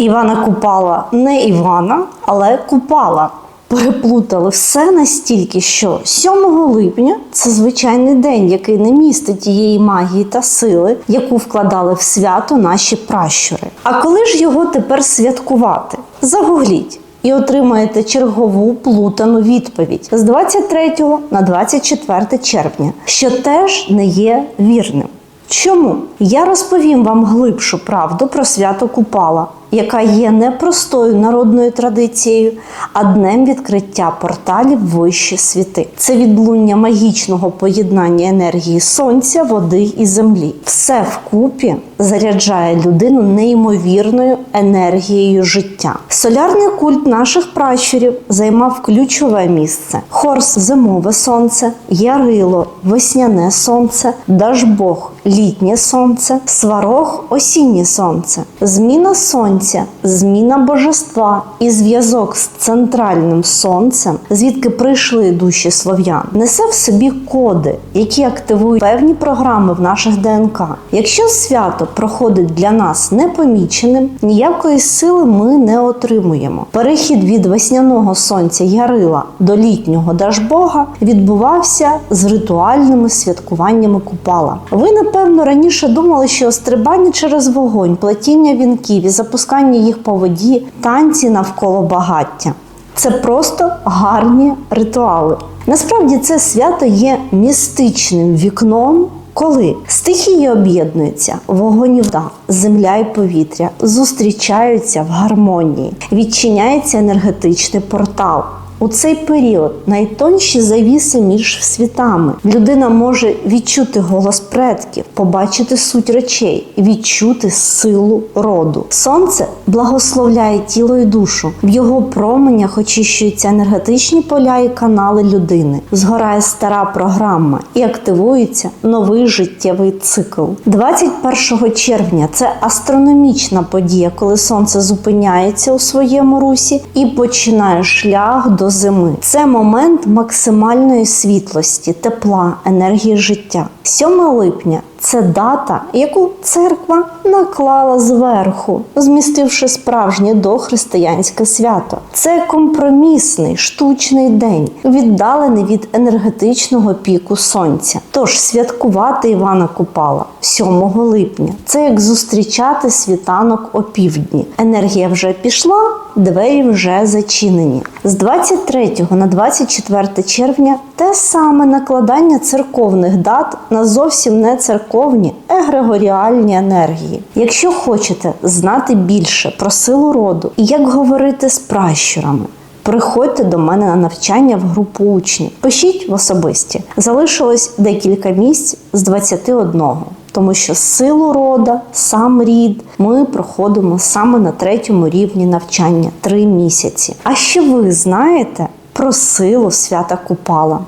Івана Купала не Івана, але Купала. Переплутали все настільки, що 7 липня це звичайний день, який не містить тієї магії та сили, яку вкладали в свято наші пращури. А коли ж його тепер святкувати? Загугліть і отримаєте чергову плутану відповідь з 23 на 24 червня, що теж не є вірним. Чому? Я розповім вам глибшу правду про свято Купала, яка є не простою народною традицією, а днем відкриття порталів вищі світи. Це відлуння магічного поєднання енергії сонця, води і землі. Все вкупі заряджає людину неймовірною енергією життя. Солярний культ наших пращурів займав ключове місце: Хорс зимове сонце, Ярило весняне сонце, Дажбог літнє сонце, Сварог осіннє сонце. Зміна сонця, зміна божества і зв'язок з центральним сонцем, звідки прийшли душі слов'ян, несе в собі коди, які активують певні програми в наших ДНК. Якщо свято проходить для нас непоміченим, ніякої сили ми не отримуємо. Перехід від весняного сонця Ярила до літнього Дажбога відбувався з ритуальними святкуваннями купала. Ви напевно раніше думали, що стрибання через вогонь, плетіння вінків і запускання їх по воді, танці навколо багаття. Це просто гарні ритуали. Насправді це свято є містичним вікном. Коли стихії об'єднуються, вогонь і вода, земля і повітря зустрічаються в гармонії, відчиняється енергетичний портал. У цей період найтонші завіси між світами. Людина може відчути голос предків, побачити суть речей, відчути силу роду. Сонце благословляє тіло і душу. В його променях очищуються енергетичні поля і канали людини. Згорає стара програма і активується новий життєвий цикл. 21 червня це астрономічна подія, коли сонце зупиняється у своєму русі і починає шлях до зими. Це момент максимальної світлості, тепла, енергії життя. 7 липня це дата, яку церква наклала зверху, змістивши справжнє дохристиянське свято. Це компромісний штучний день, віддалений від енергетичного піку сонця. Тож святкувати Івана Купала 7 липня це як зустрічати світанок опівдні. Енергія вже пішла, двері вже зачинені. З 23 на 24 червня те саме накладання церковних дат на зовсім не церковні егрегоріальні енергії. Якщо хочете знати більше про силу роду і як говорити з пращурами. Приходьте до мене на навчання в групу учнів. Пишіть в особисті. Залишилось декілька місць з 21. Тому що силу рода, сам рід ми проходимо саме на третьому рівні навчання три місяці. А що ви знаєте про силу свята Купала?